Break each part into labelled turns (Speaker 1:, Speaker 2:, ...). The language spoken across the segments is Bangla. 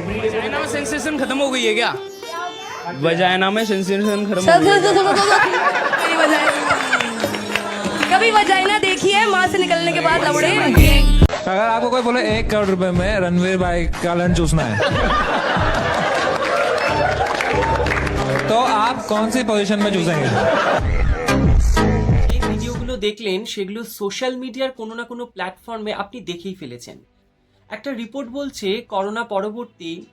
Speaker 1: वजाइना में सेंसेशन खत्म हो गई है क्या वजाइना में सेंसेशन खत्म हो
Speaker 2: सब
Speaker 1: गई
Speaker 2: सब सब सब कभी वजाइना कभी वजाइना देखी है माँ से निकलने के बाद लौड़े
Speaker 3: अगर आपको कोई बोले एक करोड़ रुपए में रणवीर भाई का लंच चूसना है तो आप कौन सी पोजीशन में चूसेंगे
Speaker 4: এই ভিডিওগুলো দেখলেন সেগুলো সোশ্যাল মিডিয়ার কোনো না কোনো প্ল্যাটফর্মে আপনি দেখেই ফেলেছেন একটা রিপোর্ট বলছে করোনা পরবর্তী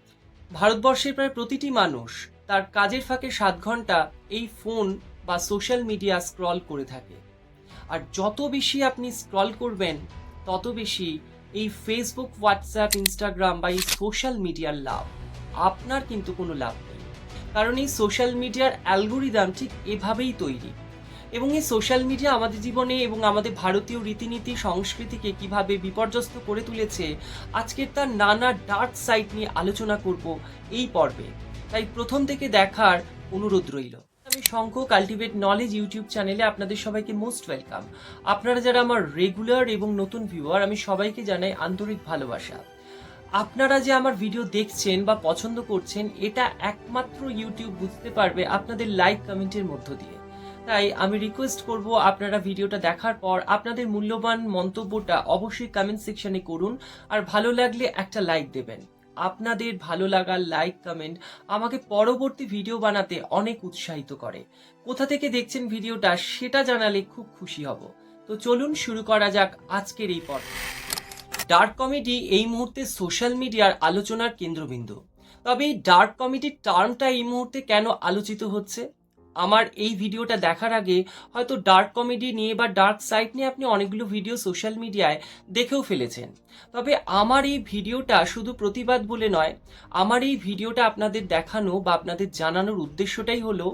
Speaker 4: ভারতবর্ষের প্রায় প্রতিটি মানুষ তার কাজের ফাঁকে সাত ঘণ্টা এই ফোন বা সোশ্যাল মিডিয়া স্ক্রল করে থাকে। আর যত বেশি আপনি স্ক্রল করবেন, তত বেশি এই ফেসবুক হোয়াটসঅ্যাপ ইনস্টাগ্রাম বা এই সোশ্যাল মিডিয়ার লাভ। আপনার কিন্তু কোনো লাভ নেই। কারণ এই সোশ্যাল মিডিয়ার অ্যালগোরিদম ঠিক এভাবেই তৈরি। এবং এই সোশ্যাল মিডিয়া আমাদের জীবনে এবং আমাদের ভারতীয় রীতিনীতি, সংস্কৃতিকে কীভাবে বিপর্যস্ত করে তুলেছে, আজকের তার নানা ডার্ক সাইড নিয়ে আলোচনা করব এই পর্বে। তাই প্রথম থেকে দেখার অনুরোধ রইল। আমি শঙ্খ কাল্টিভেট নলেজ ইউটিউব চ্যানেলে আপনাদের সবাইকে মোস্ট ওয়েলকাম আপনারা যারা আমার রেগুলার এবং নতুন ভিউয়ার আমি সবাইকে জানাই আন্তরিক ভালোবাসা। আপনারা যে আমার ভিডিও দেখছেন বা পছন্দ করছেন, এটা একমাত্র ইউটিউব বুঝতে পারবে আপনাদের লাইক কমেন্টের মধ্য দিয়ে। তাই আমি রিকোয়েস্ট করব আপনারা ভিডিওটা দেখার পর আপনাদের মূল্যবান মন্তব্যটা অবশ্যই কমেন্ট সেকশনে করুন। আর ভালো লাগলে একটা লাইক দেবেন। আপনাদের ভালো লাগা লাইক কমেন্ট আমাকে পরবর্তী ভিডিও বানাতে অনেক উৎসাহিত করে। কোথা থেকে দেখছেন ভিডিওটা সেটা জানালে খুব খুশি হব। তো চলুন শুরু করা যাক আজকের এই পর্ব। ডার্ক কমেডি এই মুহূর্তে সোশ্যাল মিডিয়ার আলোচনার কেন্দ্রবিন্দু। তবে এই ডার্ক কমেডির টার্মটা এই মুহূর্তে কেন আলোচিত হচ্ছে? আমার এই ভিডিওটা দেখার আগে হয়তো ডার্ক কমেডি নিয়ে বা ডার্ক সাইড নিয়ে আপনি অনেকগুলো ভিডিও সোশ্যাল মিডিয়ায় দেখেও ফেলেছেন। তবে আমার এই ভিডিওটা শুধু প্রতিবাদ বলে নয়, আমার এই ভিডিওটা আপনাদের দেখানো বা আপনাদের জানানোর উদ্দেশ্যটাই হলো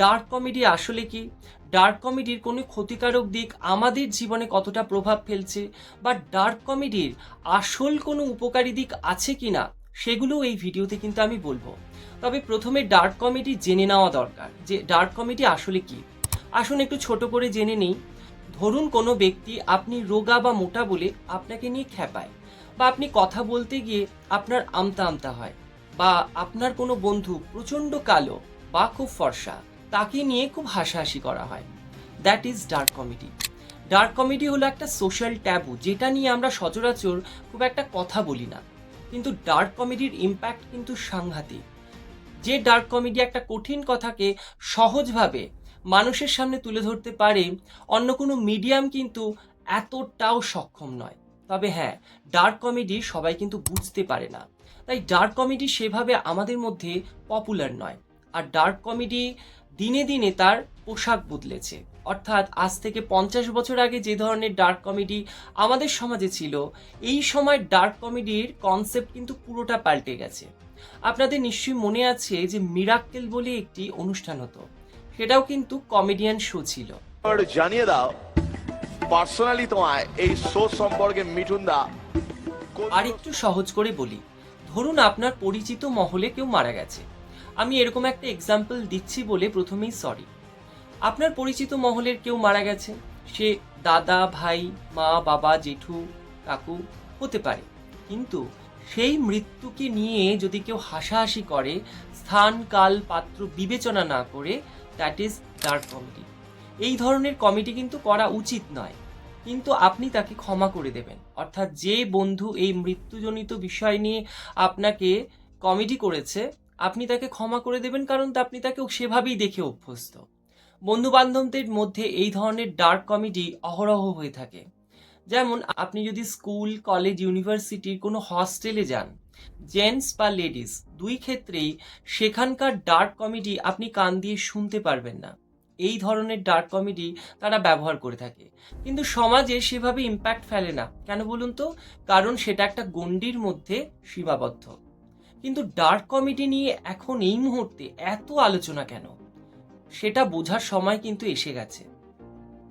Speaker 4: ডার্ক কমেডি আসলে কি? ডার্ক কমেডির কোনো ক্ষতিকারক দিক আমাদের জীবনে কতটা প্রভাব ফেলছে বা ডার্ক কমেডির আসল কোনো উপকারী দিক আছে কিনা সেগুলো এই ভিডিওতে কিন্তু আমি বলব। তবে প্রথমে ডার্ক কমেডি জেনে নেওয়া দরকার যে ডার্ক কমেডি আসলে কি। আসুন একটু ছোট করে জেনে নিই। ধরুন কোনো ব্যক্তি আপনি রোগা বা মোটা বলে আপনাকে নিয়ে খেপায় বা আপনি কথা বলতে গিয়ে আপনার আমতা আমতা হয় বা আপনার কোনো বন্ধু প্রচণ্ড কালো বা খুব ফর্সা তাকে নিয়ে খুব হাসাহাসি করা হয়। That is dark comedy dark comedy হলো একটা সোশ্যাল ট্যাবু যেটা নিয়ে আমরা সচরাচর খুব একটা কথা বলি না। কিন্তু ডার্ক কমেডির ইম্প্যাক্ট কিন্তু সাংঘাতিক। যে ডার্ক কমেডি একটা কঠিন কথাকে সহজভাবে মানুষের সামনে তুলে ধরতে পারে, অন্য কোনো মিডিয়াম কিন্তু এতটাও সক্ষম নয়। তবে হ্যাঁ ডার্ক কমেডি সবাই কিন্তু বুঝতে পারে না। তাই ডার্ক কমেডি সেভাবে আমাদের মধ্যে পপুলার নয়। আর ডার্ক কমেডি দিনে দিনে তার পোশাক বদলেছে। অর্থাৎ আজ থেকে পঞ্চাশ বছর আগে যে ধরনের ডার্ক কমেডি আমাদের সমাজে ছিল এই সময় ডার্ক কমেডির কনসেপ্ট কিন্তু পুরোটা পাল্টে গেছে। আপনাদের নিশ্চয়ই মনে আছে যে মিরাক্কেল বলে একটি অনুষ্ঠান হতো। সেটাও কিন্তু কমেডিয়ান শো ছিল।
Speaker 5: জানিয়ে দাও পার্সোনালি তোমায় এই শো সম্পর্কে মিঠুন দা
Speaker 4: আর একটু সহজ করে বলি ধরুন আপনার পরিচিত মহলে কেউ মারা গেছে। আমি এরকম একটা এক্সাম্পল দিচ্ছি বলে প্রথমেই সরি আপনার পরিচিত মহলের কেউ মারা গেছে, সে দাদা, ভাই, মা, বাবা, জেঠু, কাকু হতে পারে। কিন্তু সেই মৃত্যুকে নিয়ে যদি কেউ হাসাহাসি করে, স্থান, কাল, পাত্র বিবেচনা না করে দ্যাট ইজ ডার্ক কমেডি এই ধরনের কমেডি কিন্তু করা উচিত নয়। কিন্তু আপনি তাকে ক্ষমা করে দেবেন। অর্থাৎ যে বন্ধু এই মৃত্যুজনিত বিষয় নিয়ে আপনাকে কমেডি করেছে আপনি তাকে ক্ষমা করে দেবেন কারণ আপনি তাকে সেভাবেই দেখে অভ্যস্ত। বন্ধু বান্ধবদের মধ্যে এই ধরনের ডার্ক কমেডি অহরহ হয়ে থাকে। যেমন, আপনি যদি স্কুল, কলেজ, ইউনিভার্সিটির কোনো হস্টেলে যান জেন্টস বা লেডিস দুই ক্ষেত্রেই সেখানকার ডার্ক কমেডি আপনি কান দিয়ে শুনতে পারবেন না। এই ধরনের ডার্ক কমেডি তারা ব্যবহার করে থাকে। কিন্তু সমাজে সেভাবে ইম্প্যাক্ট ফেলে না। কেন বলুন তো? কারণ সেটা একটা গণ্ডির মধ্যে সীমাবদ্ধ। কিন্তু ডার্ক কমেডি নিয়ে এখন এই মুহূর্তে এত আলোচনা কেন? সেটা বোঝার সময় কিন্তু এসে গেছে।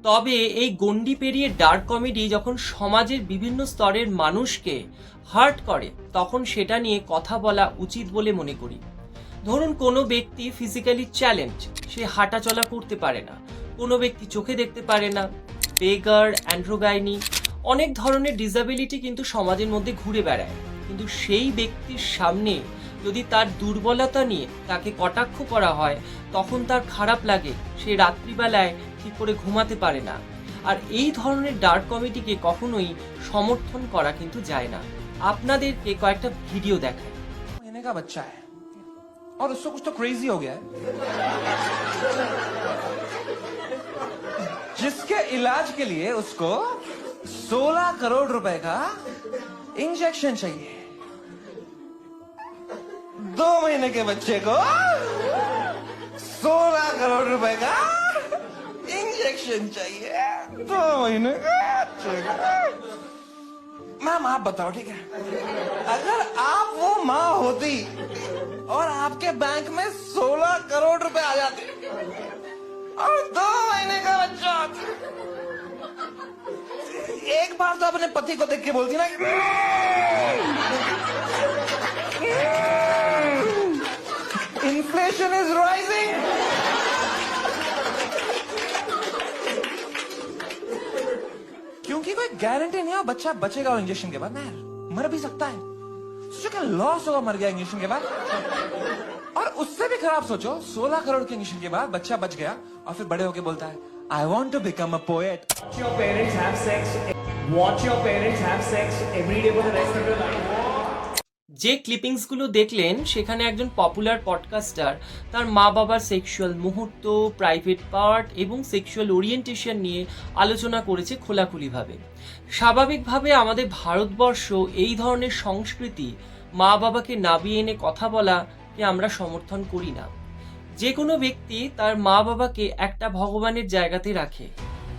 Speaker 4: তবে এই গণ্ডি পেরিয়ে ডার্ক কমেডি যখন সমাজের বিভিন্ন স্তরের মানুষকে হার্ট করে, তখন সেটা নিয়ে কথা বলা উচিত বলে মনে করি। ধরুন কোনো ব্যক্তি ফিজিক্যালি চ্যালেঞ্জ সে হাঁটা চলা করতে পারে না। কোনো ব্যক্তি চোখে দেখতে পারে না। বেগার অ্যান্ড্রোগাইনি অনেক ধরনের ডিসাবিলিটি কিন্তু সমাজের মধ্যে ঘুরে বেড়ায়। কিন্তু সেই ব্যক্তির সামনে যদি তার দুর্বলতা নিয়ে তাকে কটাক্ষ করা হয় তখন তার খারাপ লাগে সে রাত্রিবেলায় ঠিক করে ঘুমাতে পারে না আর এই ধরনের ডার্ক কমেডিকে কখনোই সমর্থন করা কিন্তু যায় না আপনাদেরকে কয়েকটা ভিডিও দেখায়
Speaker 3: महीने का बच्चा है और उसको कुछ तो क्रेजी हो गया है जिसके इलाज के लिए उसको 16 करोड़ रुपए का इंजेक्शन चाहिए दो महीने के बच्चे को 16 करोड़ रुपए का इंजेक्शन चाहिए। दो महीने के मैम, आप बताओ, ठीक है? अगर आप वो माँ होती और आपके बैंक में 16 करोड़ रुपए आ जाते और दो महीने का बच्चा एक बार तो अपने पति को देख के बोलती ना इन्फ्लेशन इज़ राइजिंग क्योंकि कोई गारंटी नहीं है बच्चा बचेगा और इंजेक्शन के बाद। ना मर भी सकता है। सोचो क्या लॉस होगा मर गया इंजेक्शन के बाद। और उससे भी खराब सोचो 16 करोड़ के इंजेक्शन के बाद बच्चा बच गया और फिर बड़े होके बोलता है I want to become a poet
Speaker 6: watch your parents have sex watch your parents have sex every day for the rest of your life.
Speaker 4: যে ক্লিপিংসগুলো দেখলেন, সেখানে একজন পপুলার পডকাস্টার তার মা বাবার সেক্সুয়াল মুহূর্ত প্রাইভেট পার্ট এবং সেক্সুয়াল ওরিয়েন্টেশন নিয়ে আলোচনা করেছে খোলাখুলিভাবে। স্বাভাবিকভাবে আমাদের ভারতবর্ষ এই ধরনের সংস্কৃতি মা বাবাকে নাবিয়ে এনে কথা বলাকে আমরা সমর্থন করি না। যে কোনো ব্যক্তি তার মা বাবাকে একটা ভগবানের জায়গাতে রাখে,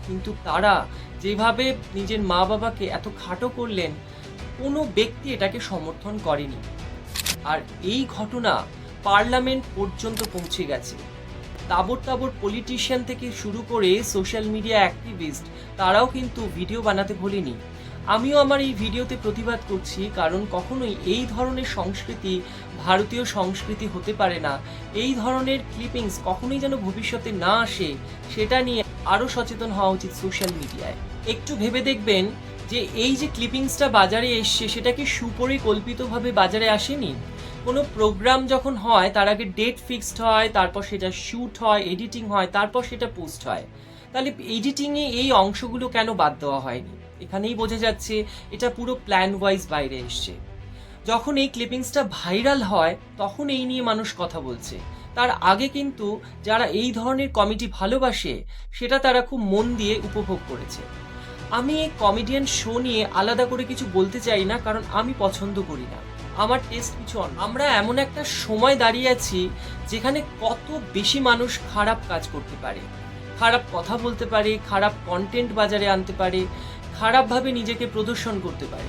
Speaker 4: কিন্তু তারা যেভাবে নিজের মা বাবাকে এত খাটো করলেন কোনো ব্যক্তি এটাকে সমর্থন করেনি। আর এই ঘটনা পার্লামেন্ট পর্যন্ত পৌঁছে গেছে। তাবর তাবর পলিটিশিয়ান থেকে শুরু করে সোশ্যাল মিডিয়া অ্যাক্টিভিস্ট তারাও কিন্তু ভিডিও বানাতে ভোলেনি। আমিও আমার এই ভিডিওতে প্রতিবাদ করছি, কারণ কখনোই এই ধরনের সংস্কৃতি, ভারতীয় সংস্কৃতি হতে পারে না। এই ধরনের ক্লিপিংস কখনোই যেন ভবিষ্যতে না আসে, সেটা নিয়ে আরও সচেতন হওয়া উচিত সোশ্যাল মিডিয়ায় একটু ভেবে দেখবেন যে এই যে ক্লিপিংসটা বাজারে এসছে, সেটা কি সুপরিকল্পিতভাবে বাজারে আসেনি? কোনো প্রোগ্রাম যখন হয়, তার আগে ডেট ফিক্সড হয়, তারপর সেটা শ্যুট হয় এডিটিং হয়, তারপর সেটা পোস্ট হয়। তাহলে এডিটিংয়ে এই অংশগুলো কেন বাদ দেওয়া হয়নি? এখানেই বোঝা যাচ্ছে, এটা পুরো প্ল্যান ওয়াইজ বাইরে এসছে। যখন এই ক্লিপিংসটা ভাইরাল হয়, তখন এই নিয়ে মানুষ কথা বলছে। তার আগে কিন্তু যারা এই ধরনের কমিটি ভালোবাসে, সেটা তারা খুব মন দিয়ে উপভোগ করেছে। আমি এই কমেডিয়ান শো নিয়ে আলাদা করে কিছু বলতে চাই না, কারণ আমি পছন্দ করি না। আমার টেস্ট কিছু। আমরা এমন একটা সময় দাঁড়িয়ে আছি যেখানে কত বেশি মানুষ খারাপ কাজ করতে পারে। খারাপ কথা বলতে পারে, খারাপ কন্টেন্ট বাজারে আনতে পারে, খারাপভাবে নিজেকে প্রদর্শন করতে পারে।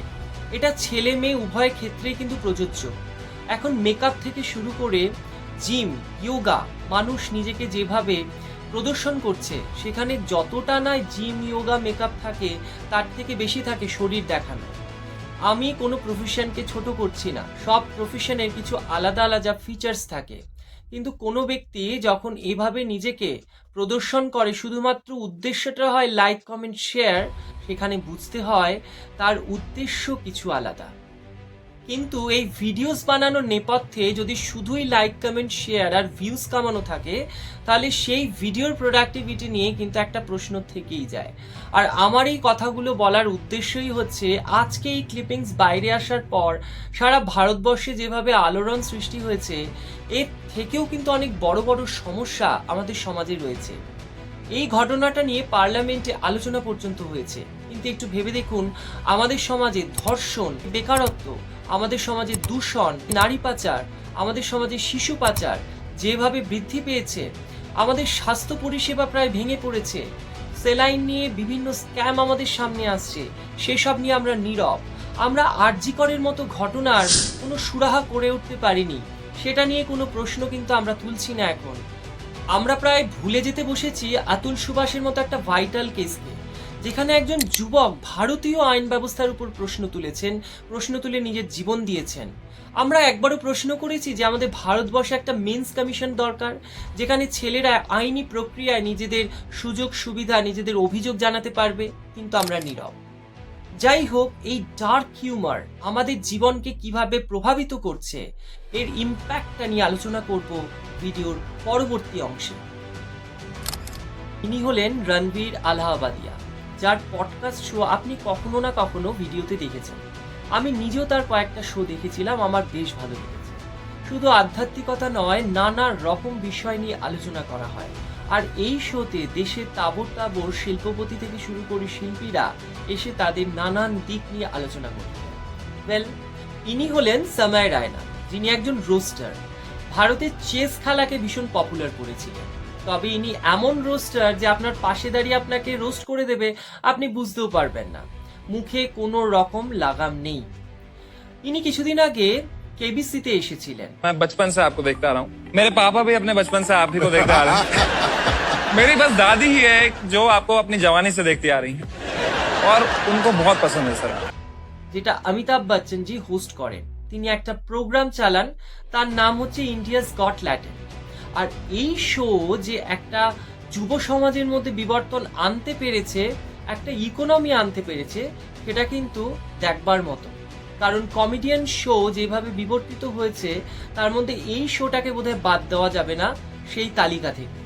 Speaker 4: এটা ছেলে মেয়ে উভয় ক্ষেত্রেই কিন্তু প্রযোজ্য। এখন মেকআপ থেকে শুরু করে জিম ইয়োগা মানুষ নিজেকে যেভাবে প্রদর্শন করছে, সেখানে যতটা না জিম ইয়োগা মেকআপ থাকে, তার থেকে বেশি থাকে শরীর দেখানো। আমি কোনো প্রফেশনকে ছোট করছি না, সব প্রফেশনের কিছু আলাদা আলাদা ফিচার্স থাকে। কিন্তু কোনো ব্যক্তি যখন এভাবে নিজেকে প্রদর্শন করে, শুধুমাত্র উদ্দেশ্যটা হয় লাইক কমেন্ট শেয়ার সেখানে বুঝতে হয় তার উদ্দেশ্য কিছু আলাদা। কিন্তু এই ভিডিওস বানানোর নেপথ্যে যদি শুধুই লাইক কমেন্ট শেয়ার আর ভিউজ কামানো থাকে, তাহলে সেই ভিডিওর প্রোডাক্টিভিটি নিয়ে কিন্তু একটা প্রশ্ন থেকেই যায়। আর আমার এই কথাগুলো বলার উদ্দেশ্যই হচ্ছে, আজকে এই ক্লিপিংস বাইরে আসার পর সারা ভারতবর্ষে যেভাবে আলোড়ন সৃষ্টি হয়েছে, এর থেকেও কিন্তু অনেক বড় বড় সমস্যা আমাদের সমাজে রয়েছে। এই ঘটনাটা নিয়ে পার্লামেন্টে আলোচনা পর্যন্ত হয়েছে। কিন্তু একটু ভেবে দেখুন, আমাদের সমাজে ধর্ষণ, বেকারত্ব আমাদের সমাজে দূষণ, নারী পাচার, আমাদের সমাজে শিশু পাচার যেভাবে বৃদ্ধি পেয়েছে, আমাদের স্বাস্থ্য পরিষেবা প্রায় ভেঙে পড়েছে, সেলাইন নিয়ে বিভিন্ন স্ক্যাম আমাদের সামনে আসছে, সেসব নিয়ে আমরা নীরব। আমরা আরজিকরের মতো ঘটনার কোনো সুরাহা করে উঠতে পারিনি, সেটা নিয়ে কোনো প্রশ্ন কিন্তু আমরা তুলছি না এখন। আমরা প্রায় ভুলে যেতে বসেছি আতুল সুভাষের মতো একটা ভাইটাল কেসকে যেখানে একজন যুবক ভারতীয় আইন ব্যবস্থার উপর প্রশ্ন তুলেছেন, প্রশ্ন তুলে নিজের জীবন দিয়েছেন। আমরা একবারও প্রশ্ন করেছি যে আমাদের ভারতবর্ষে একটা মেন্স কমিশন দরকার, যেখানে ছেলেরা আইনি প্রক্রিয়ায় নিজেদের সুযোগ, সুবিধা, নিজেদের অভিযোগ জানাতে পারবে, কিন্তু আমরা নীরব। যাই হোক, এই ডার্ক হিউমার আমাদের জীবনকে কীভাবে প্রভাবিত করছে, এর ইম্প্যাক্টটা নিয়ে আলোচনা করব ভিডিওর পরবর্তী অংশে। ইনি হলেন রণবীর আলাহাবাদিয়া। যার পডকাস্ট শো আপনি কখনো না কখনো ভিডিওতে দেখেছেন। আমি নিজেও তার কয়েকটা শো দেখেছিলাম, আমার বেশ ভালো লেগেছে। শুধু আধ্যাত্মিকতা নয়, নানা রকম বিষয় নিয়ে আলোচনা করা হয়। আর এই শোতে দেশের তাবর তাবর শিল্পপতি থেকে শুরু করে শিল্পীরা এসে তাদের নানান দিক নিয়ে আলোচনা করতেন ওয়েল ইনি হলেন সময় রায়না, যিনি একজন রোস্টার ভারতের চেস খেলাকে ভীষণ পপুলার করেছিলেন। তবে ইনি এমন রোস্টার যে আপনার পাশে দাঁড়িয়ে আপনাকে রোস্ট করে দেবে আপনি বুঝতেও পারবেন না মুখে কোনো রকম লাগাম নেই ইনি কিছুদিন আগে কেবিসিতে এসেছিলেন
Speaker 7: मैं बचपन से आपको देखता आ रहा हूँ मेरे पापा भी अपने बचपन से आप ही को देखते आ रहे हैं मेरी बस दादी ही है जो आपको अपनी जवानी से देखती आ रही है और उनको बहुत पसंद है सर
Speaker 4: যেটা অমিতাভ বচ্চনজি হোস্ট করেন তিনি একটা প্রোগ্রাম চালান তার নাম হচ্ছে ইন্ডিয়াস গট ল্যাটেন্ট আর এই শো যে একটা যুব সমাজের মধ্যে বিবর্তন আনতে পেরেছে, একটা ইকোনমি আনতে পেরেছে, সেটা কিন্তু দেখবার মতো। কারণ কমেডিয়ান শো যেভাবে বিবর্তিত হয়েছে, তার মধ্যে এই শোটাকে বোধহয় বাদ দেওয়া যাবে না সেই তালিকা থেকে।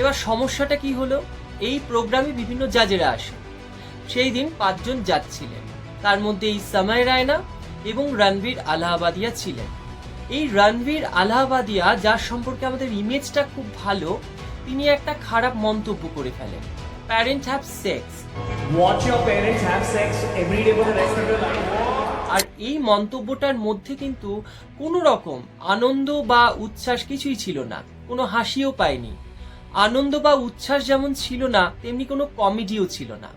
Speaker 4: এবার সমস্যাটা কি হলো? এই প্রোগ্রামে বিভিন্ন জাজেরা আসে। সেই দিন পাঁচজন জাজ ছিলেন। তার মধ্যে এই রায়না এবং রণবীর আলাহাবাদিয়া ছিলেন। এই রণবীর আলাহাবাদিয়া যার সম্পর্কে আমাদের ইমেজটা খুব ভালো তিনি একটা খারাপ মন্তব্য করে ফেলেন। Parent have sex
Speaker 6: Watch your parents have sex every day for the rest of your life.
Speaker 4: আর এই মন্তব্যটার মধ্যে কিন্তু কোনো রকম আনন্দ বা উচ্ছ্বাস কিছুই ছিল না কোনো হাসিও পায়নি। আনন্দ বা উচ্ছ্বাস যেমন ছিল না তেমনি কোনো কমেডিও ছিল না।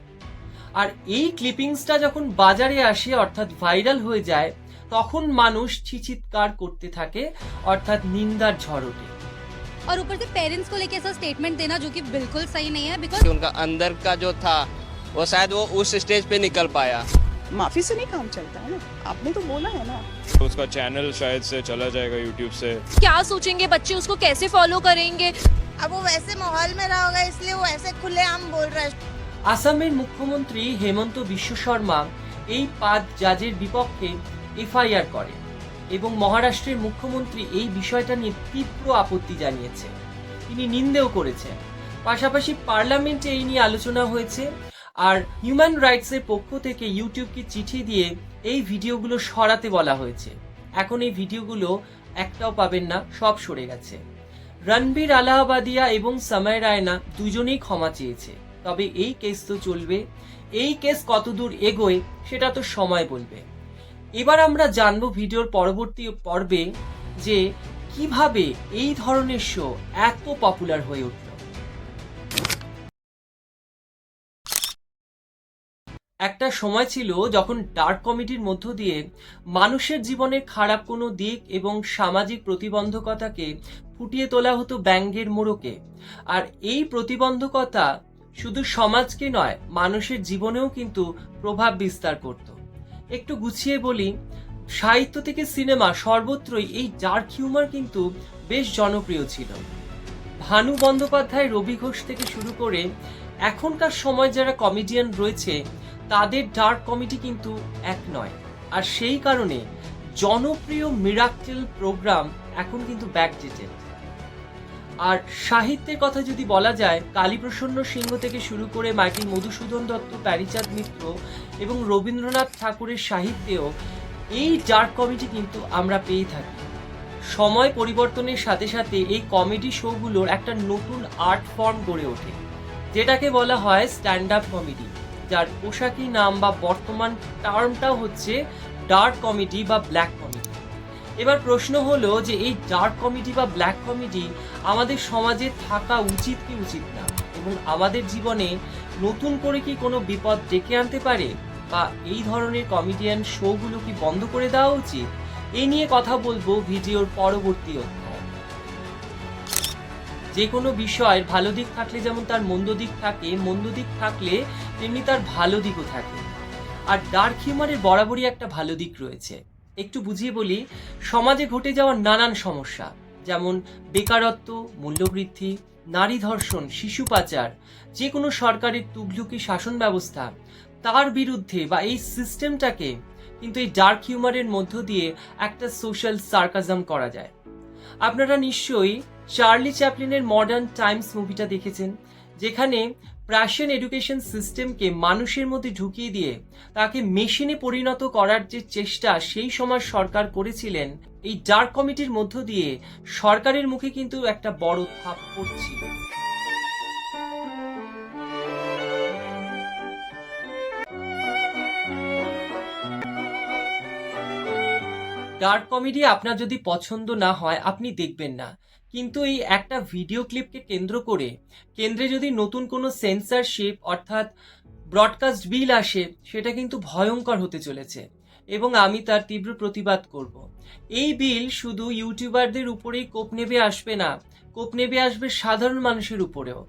Speaker 4: আর এই ক্লিপিংসটা যখন বাজারে আসে অর্থাৎ ভাইরাল হয়ে যায় তখন মানুষ চিচিৎকার করতে থাকে অর্থাৎ নিন্দার ঝড় ওঠে
Speaker 8: और ऊपर से पेरेंट्स को लेके ऐसा स्टेटमेंट देना जो कि बिल्कुल सही नहीं है बिकॉज
Speaker 9: कि उनका अंदर का जो था वो शायद वो उस स्टेज पे निकल पाया
Speaker 10: माफी से नहीं काम चलता है ना आपने तो बोला है ना
Speaker 7: उसका चैनल शायद से चला जाएगा यूट्यूब से
Speaker 8: क्या सोचेंगे बच्चे उसको कैसे फॉलो करेंगे
Speaker 11: अब वो वैसे माहौल में रहा होगा इसलिए वो ऐसे खुलेआम बोल रहा है
Speaker 4: আসামের মুখ্যমন্ত্রী হেমন্ত বিশ্ব শর্মা এই পাঁচ জাজের বিপক্ষে এফআইআর করেন এবং মহারাষ্ট্রের মুখ্যমন্ত্রী এই বিষয়টা নিয়ে তীব্র আপত্তি জানিয়েছে। তিনি নিন্দেও করেছেন। পাশাপাশি পার্লামেন্টে এই নিয়ে আলোচনা হয়েছে আর হিউম্যান রাইটসের পক্ষ থেকে ইউটিউবকে চিঠি দিয়ে এই ভিডিওগুলো সরাতে বলা হয়েছে। এখন এই ভিডিওগুলো একটাও পাবেন না, সব সরে গেছে। রণবীর আলাহাবাদিয়া এবং সময় রায়না দুজনেই ক্ষমা চেয়েছে। তবে এই কেস তো চলবে। এই কেস কতদূর এগোয় সেটা তো সময় বলবে। এবার আমরা জানব ভিডিওর পরবর্তী পর্বে যে কীভাবে এই ধরনের শো এত পপুলার হয়ে উঠল। একটা সময় ছিল যখন ডার্ক কমেডির মধ্য দিয়ে মানুষের জীবনের খারাপ কোনো দিক এবং সামাজিক প্রতিবন্ধকতাকে ফুটিয়ে তোলা হতো ব্যঙ্গের মোড়কে। আর এই প্রতিবন্ধকতা শুধু সমাজকে নয়, মানুষের জীবনেও কিন্তু প্রভাব বিস্তার করত। একটু গুছিয়ে বলি, সাহিত্য থেকে সিনেমা সর্বত্রই এই ডার্ক হিউমার কিন্তু বেশ জনপ্রিয় ছিল। ভানু বন্দ্যোপাধ্যায়, রবি ঘোষ থেকে শুরু করে এখনকার সময় যারা কমেডিয়ান রয়েছে, তাদের ডার্ক কমেডি কিন্তু এক নয়। আর সেই কারণে জনপ্রিয় মিরাক্কেল প্রোগ্রাম এখন কিন্তু ব্যাকডেটেড আর সাহিত্যের কথা যদি বলা যায়, কালীপ্রসন্ন সিংহ থেকে শুরু করে মাইকেল মধুসূদন দত্ত, প্যারিচাঁদ মিত্র এবং রবীন্দ্রনাথ ঠাকুরের সাহিত্যেও এই ডার্ক কমেডি কিন্তু আমরা পেয়ে থাকি। সময় পরিবর্তনের সাথে সাথে এই কমেডি শোগুলোর একটা নতুন আর্ট ফর্ম গড়ে ওঠে, যেটাকে বলা হয় স্ট্যান্ড আপ কমেডি, যার পোশাকি নাম বা বর্তমান টার্মটাও হচ্ছে ডার্ক কমেডি বা ব্ল্যাক কমেডি। এবার প্রশ্ন হলো যে এই ডার্ক কমেডি বা ব্ল্যাক কমেডি আমাদের সমাজে থাকা উচিত কি উচিত না? এবং আমাদের জীবনে নতুন করে কি কোনো বিপদ ডেকে আনতে পারে? বা এই ধরনের কমেডিয়ান শোগুলো কি বন্ধ করে দেওয়া উচিত? এই নিয়ে কথা বলব ভিডিওর পরবর্তী যে কোনো বিষয়ের ভালো দিক থাকলে যেমন তার মন্দ দিক থাকে, মন্দ দিক থাকলে তেমনি তার ভালো দিকও থাকে। আর ডার্ক হিউমারের বরাবরই একটা ভালো দিক রয়েছে। একটু বুঝিয়ে বলি, সমাজে ঘটে যাওয়া নানান সমস্যা, যেমন বেকারত্ব, মূল্যবৃদ্ধি, নারী ধর্ষণ, শিশু পাচার যে কোনো সরকারের তুগলুকি শাসন ব্যবস্থা, তার বিরুদ্ধে বা এই সিস্টেমটাকে কিন্তু এই ডার্ক হিউমারের মধ্য দিয়ে একটা সোশ্যাল সার্কাজম করা যায়। আপনারা নিশ্চয়ই চার্লি চ্যাপলিনের মডার্ন টাইমস মুভিটা দেখেছেন, যেখানে প্রাশিয়ান এডুকেশন সিস্টেমকে মানুষের মধ্যে ঢুকিয়ে দিয়ে তাকে মেশিনে পরিণত করার যে চেষ্টা সেই সময় সরকার করেছিলেন, এই ডার্ক কমিটির মধ্য দিয়ে সরকারের মুখে কিন্তু একটা বড় থাপ পড়ছিল ডার্ক কমেডি আপনার যদি পছন্দ না হয়, আপনি দেখবেন না। কিন্তু এই একটা ভিডিও ক্লিপকে কেন্দ্র করে কেন্দ্রে যদি নতুন কোনো সেন্সারশিপ অর্থাৎ ব্রডকাস্ট বিল আসে, সেটা কিন্তু ভয়ঙ্কর হতে চলেছে এবং আমি তার তীব্র প্রতিবাদ করব। এই বিল শুধু ইউটিউবারদের উপরেই কোপ নেবে আসবে না, কোপ নেবে আসবে সাধারণ মানুষের উপরেও।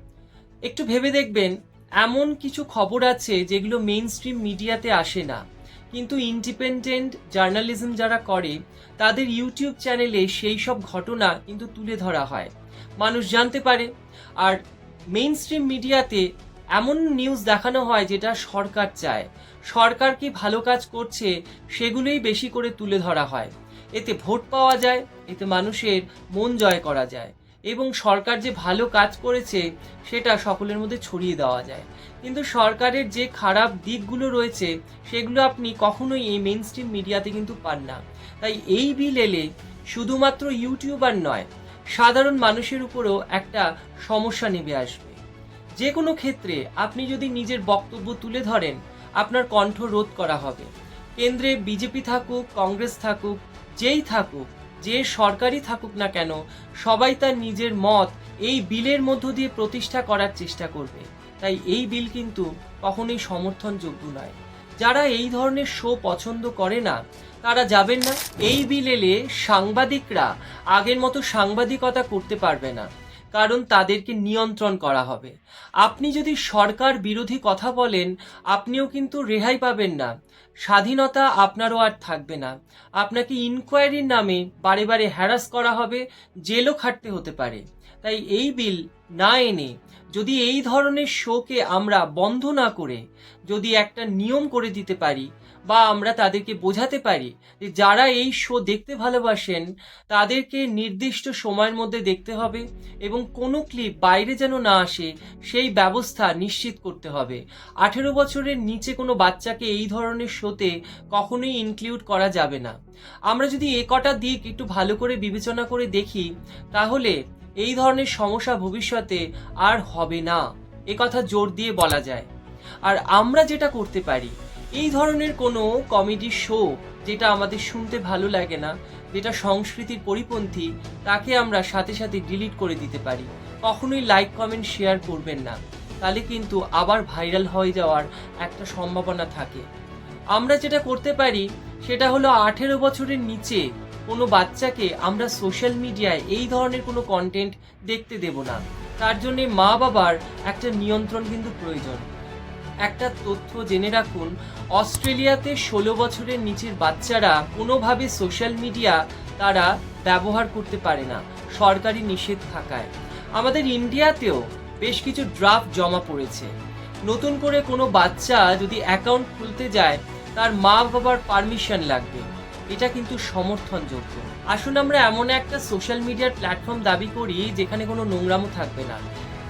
Speaker 4: একটু ভেবে দেখবেন, এমন কিছু খবর আছে যেগুলো মেইন স্ট্রিম মিডিয়াতে আসে না। কিন্তু ইন্ডিপেন্ডেন্ট জার্নালিজম যারা করে, তাদের ইউটিউব চ্যানেলে সেই সব ঘটনা কিন্তু তুলে ধরা হয়। মানুষ জানতে পারে। আর মেইন স্ট্রিম মিডিয়াতে এমন নিউজ দেখানো হয় যেটা সরকার চায়। সরকার কি ভালো কাজ করছে সেগুলোই বেশি করে তুলে ধরা হয়। এতে ভোট পাওয়া যায়, এতে মানুষের মন জয় করা যায়। এবং সরকার যে ভালো কাজ করেছে, সেটা সকলের মধ্যে ছড়িয়ে দেওয়া যায়। কিন্তু সরকারের যে খারাপ দিকগুলো রয়েছে, সেগুলো আপনি কখনোই এই মেইন স্ট্রিম মিডিয়াতে কিন্তু পান না। তাই এই বিল এলে শুধুমাত্র ইউটিউবার নয়, সাধারণ মানুষের উপরেও একটা সমস্যা নেমে আসবে। যে কোনো ক্ষেত্রে আপনি যদি নিজের বক্তব্য তুলে ধরেন, আপনার কণ্ঠ রোধ করা হবে। কেন্দ্রে বিজেপি থাকুক, কংগ্রেস থাকুক, যেই থাকুক যে সরকারই থাকুক না কেন, সবাই তার নিজের মত এই বিলের মধ্য দিয়ে প্রতিষ্ঠা করার চেষ্টা করবে। তাই এই বিল কিন্তু কখনোই সমর্থনযোগ্য নয়। যারা এই ধরনের শো পছন্দ করে না, তারা যাবেন না। এই বিল এলে সাংবাদিকরা আগের মতো সাংবাদিকতা করতে পারবে না। কারণ তাদেরকে নিয়ন্ত্রণ করা হবে। আপনি যদি সরকার বিরোধী কথা বলেন, আপনিও কিন্তু রেহাই পাবেন না। স্বাধীনতা আপনারও আর থাকবে না। আপনাকে ইনকোয়ারির নামে বারে বারে হ্যারাস করা হবে, জেলও খাটতে হতে পারে। তাই এই বিল না এনে যদি এই ধরনের শোকে আমরা বন্ধ না করে, যদি একটা নিয়ম করে দিতে পারি বা আমরা তাদেরকে বোঝাতে পারি যে যারা এই শো দেখতে ভালোবাসেন, তাদেরকে নির্দিষ্ট সময়ের মধ্যে দেখতে হবে এবং কোনো ক্লিপ বাইরে যেন না আসে, সেই ব্যবস্থা নিশ্চিত করতে হবে। আঠেরো বছরের নিচে কোনো বাচ্চাকে এই ধরনের শোতে কখনোই ইনক্লুড করা যাবে না। আমরা যদি এ কটা দিক একটু ভালো করে বিবেচনা করে দেখি, তাহলে এই ধরনের সমস্যা ভবিষ্যতে আর হবে না। এ কথা জোর দিয়ে বলা যায়। আর আমরা যেটা করতে পারি এই ধরনের কোনো কমেডি শো যেটা আমাদের শুনতে ভালো লাগে না, যেটা সংস্কৃতির পরিপন্থী, তাকে আমরা সাথে সাথে ডিলিট করে দিতে পারি। কখনোই লাইক কমেন্ট শেয়ার করবেন না। তাহলে কিন্তু আবার ভাইরাল হয়ে যাওয়ার একটা সম্ভাবনা থাকে। আমরা যেটা করতে পারি, সেটা হলো আঠেরো বছরের নিচে কোনো বাচ্চাকে আমরা সোশ্যাল মিডিয়ায় এই ধরনের কোনো কন্টেন্ট দেখতে দেব না। তার জন্যে মা বাবার একটা নিয়ন্ত্রণ কিন্তু প্রয়োজন। একটা তথ্য জেনে রাখুন, অস্ট্রেলিয়াতে ষোলো বছরের নিচের বাচ্চারা কোনোভাবে সোশ্যাল মিডিয়া তারা ব্যবহার করতে পারে না, সরকারি নিষেধ থাকায়। আমাদের ইন্ডিয়াতেও বেশ কিছু ড্রাফট জমা পড়েছে। নতুন করে কোনো বাচ্চা যদি অ্যাকাউন্ট খুলতে যায়, তার মা বাবার পারমিশন লাগবে। এটা কিন্তু সমর্থনযোগ্য। আসুন আমরা এমন একটা সোশ্যাল মিডিয়ার প্ল্যাটফর্ম দাবি করি, যেখানে কোনো নোংরামো থাকবে না।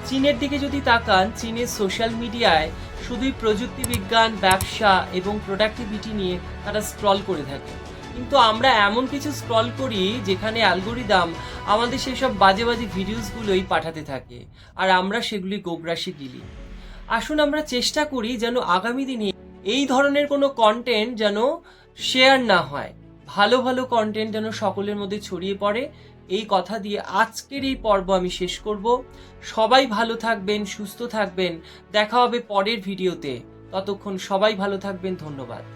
Speaker 4: চীনের দিকে যদি তাকান, চীনের সোশ্যাল মিডিয়ায় শুধুই প্রযুক্তি বিজ্ঞান, ব্যবসা এবং প্রোডাক্টিভিটি নিয়ে তারা স্ক্রল করে থাকে। কিন্তু আমরা এমন কিছু স্ক্রল করি যেখানে অ্যালগোরিদাম আমাদের সেসব বাজে বাজে ভিডিওসগুলোই পাঠাতে থাকে, আর আমরা সেগুলি গোগ্রাসে গিলি। আসুন আমরা চেষ্টা করি যেন আগামী দিনে এই ধরনের কোনো কন্টেন্ট যেন শেয়ার না হয়, ভালো ভালো কন্টেন্ট যেন সকলের মধ্যে ছড়িয়ে পড়ে এই কথা দিয়ে আজকের এই পর্ব আমি শেষ করব। সবাই ভালো থাকবেন, সুস্থ থাকবেন। দেখা হবে পরের ভিডিওতে। ততক্ষণ সবাই ভালো থাকবেন, ধন্যবাদ।